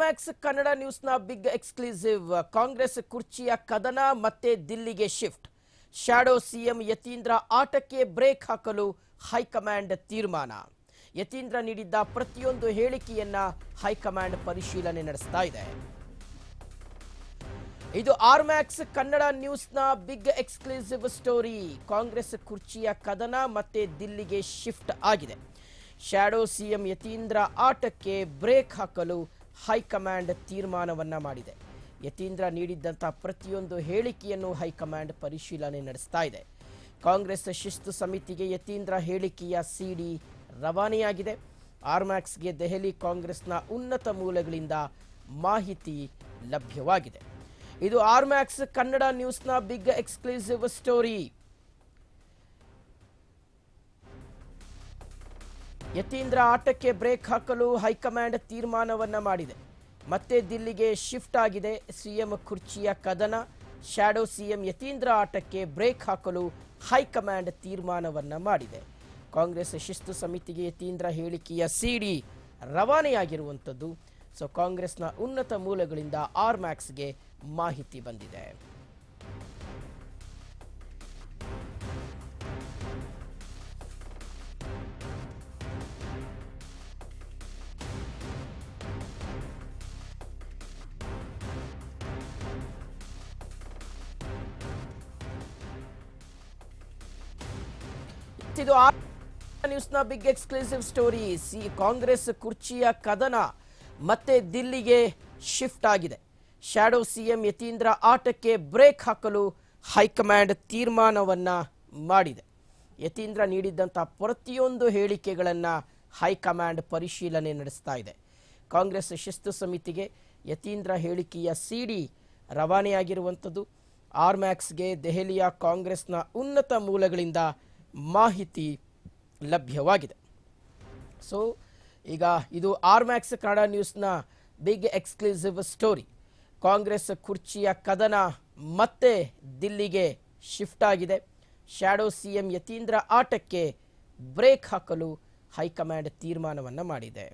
ಆರ್ಮ್ಯಾಕ್ಸ್ ಕನ್ನಡ ನ್ಯೂಸ್ನ big exclusive Congress ಕುರ್ಚಿಯ ಕದನ ಮತ್ತೆ ದಿಲ್ಲಿಗೆ ಶಿಫ್ಟ್ ಶಾಡೋ ಸಿಎಂ ಯತೀಂದ್ರ ಆಟಕ್ಕೆ ಬ್ರೇಕ್ ಹಾಕಲು ಹೈಕಮಾಂಡ್ ತೀರ್ಮಾನ. ಯತೀಂದ್ರ ನೀಡಿದ್ದ ಪ್ರತಿಯೊಂದು ಹೇಳಿಕೆಯನ್ನ ಹೈಕಮಾಂಡ್ ಪರಿಶೀಲನೆ ನಡೆಸ್ತಾ ಇದೆ. ಇದು ಆರ್ಮ್ಯಾಕ್ಸ್ ಕನ್ನಡ ನ್ಯೂಸ್ನ ಬಿಗ್ ಎಕ್ಸ್ಕ್ಲೂಸಿವ್ ಸ್ಟೋರಿ ಕಾಂಗ್ರೆಸ್ ಕುರ್ಚಿಯ ಕದನ ಮತ್ತೆ ದಿಲ್ಲಿಗೆ ಶಿಫ್ಟ್ ಆಗಿದೆ. ಶ್ಯಾಡೋ ಸಿಎಂ ಯತೀಂದ್ರ ಆಟಕ್ಕೆ ಬ್ರೇಕ್ ಹಾಕಲು ಹೈಕಮಾಂಡ್ ತೀರ್ಮಾನವನ್ನು ಮಾಡಿದೆ. ಯತೀಂದ್ರ ನೀಡಿದ್ದಂಥ ಪ್ರತಿಯೊಂದು ಹೇಳಿಕೆಯನ್ನು ಹೈಕಮಾಂಡ್ ಪರಿಶೀಲನೆ ನಡೆಸ್ತಾ ಇದೆ. ಕಾಂಗ್ರೆಸ್ ಶಿಸ್ತು ಸಮಿತಿಗೆ ಯತೀಂದ್ರ ಹೇಳಿಕೆಯ ಸಿಡಿ ರವಾನೆಯಾಗಿದೆ. ಆರ್ಮ್ಯಾಕ್ಸ್ಗೆ ದೆಹಲಿ ಕಾಂಗ್ರೆಸ್ನ ಉನ್ನತ ಮೂಲಗಳಿಂದ ಮಾಹಿತಿ ಲಭ್ಯವಾಗಿದೆ. ಇದು ಆರ್ಮ್ಯಾಕ್ಸ್ ಕನ್ನಡ ನ್ಯೂಸ್ನ ಬಿಗ್ ಎಕ್ಸ್ಕ್ಲೂಸಿವ್ ಸ್ಟೋರಿ. ಯತೀಂದ್ರ ಆಟಕ್ಕೆ ಬ್ರೇಕ್ ಹಾಕಲು ಹೈಕಮಾಂಡ್ ತೀರ್ಮಾನವನ್ನ ಮಾಡಿದೆ. ಮತ್ತೆ ದಿಲ್ಲಿಗೆ ಶಿಫ್ಟ್ ಆಗಿದೆ ಸಿಎಂ ಕುರ್ಚಿಯ ಕದನ. ಶ್ಯಾಡೋ ಸಿಎಂ ಯತೀಂದ್ರ ಆಟಕ್ಕೆ ಬ್ರೇಕ್ ಹಾಕಲು ಹೈಕಮಾಂಡ್ ತೀರ್ಮಾನವನ್ನ ಮಾಡಿದೆ. ಕಾಂಗ್ರೆಸ್ ಶಿಸ್ತು ಸಮಿತಿಗೆ ಯತೀಂದ್ರ ಹೇಳಿಕೆಯ ಸಿಡಿ ರವಾನೆಯಾಗಿರುವಂಥದ್ದು ಸೊ ಕಾಂಗ್ರೆಸ್ನ ಉನ್ನತ ಮೂಲಗಳಿಂದ ಆರ್ ಮ್ಯಾಕ್ಸ್ಗೆ ಮಾಹಿತಿ ಬಂದಿದೆ. ಇದು ನ್ಯೂಸ್ನ big exclusive story C Congress ಕುರ್ಚಿಯ ಕದನ ಮತ್ತೆ ದಿಲ್ಲಿಗೆ ಶಿಫ್ಟ್ ಆಗಿದೆ. ಶಾಡೋ ಸಿಎಂ ಯತೀಂದ್ರ ಆಟಕ್ಕೆ ಬ್ರೇಕ್ ಹಾಕಲು ಹೈಕಮಾಂಡ್ ತೀರ್ಮಾನವನ್ನ ಮಾಡಿದೆ. ಯತೀಂದ್ರ ನೀಡಿದ್ದಂಥ ಪ್ರತಿಯೊಂದು ಹೇಳಿಕೆಗಳನ್ನು ಹೈಕಮಾಂಡ್ ಪರಿಶೀಲನೆ ನಡೆಸ್ತಾ ಇದೆ. ಕಾಂಗ್ರೆಸ್ ಶಿಸ್ತು ಸಮಿತಿಗೆ ಯತೀಂದ್ರ ಹೇಳಿಕೆಯ ಸಿಡಿ ರವಾನೆಯಾಗಿರುವಂಥದ್ದು ಆರ್ಮ್ಯಾಕ್ಸ್ಗೆ ದೆಹಲಿಯ ಕಾಂಗ್ರೆಸ್ನ ಉನ್ನತ ಮೂಲಗಳಿಂದ ಮಾಹಿತಿ ಲಭ್ಯವಾಗಿದೆ. ಸೊ ಈಗ ಇದು ಆರ್ಮ್ಯಾಕ್ಸ್ ಕನ್ನಡ ನ್ಯೂಸ್ನ ಬಿಗ್ ಎಕ್ಸ್ಕ್ಲೂಸಿವ್ ಸ್ಟೋರಿ ಕಾಂಗ್ರೆಸ್ ಕುರ್ಚಿಯ ಕದನ ಮತ್ತೆ ದಿಲ್ಲಿಗೆ ಶಿಫ್ಟ್ ಆಗಿದೆ. ಸಿ ಎಂ ಯತೀಂದ್ರ ಆಟಕ್ಕೆ ಬ್ರೇಕ್ ಹಾಕಲು ಹೈಕಮಾಂಡ್ ತೀರ್ಮಾನವನ್ನು ಮಾಡಿದೆ.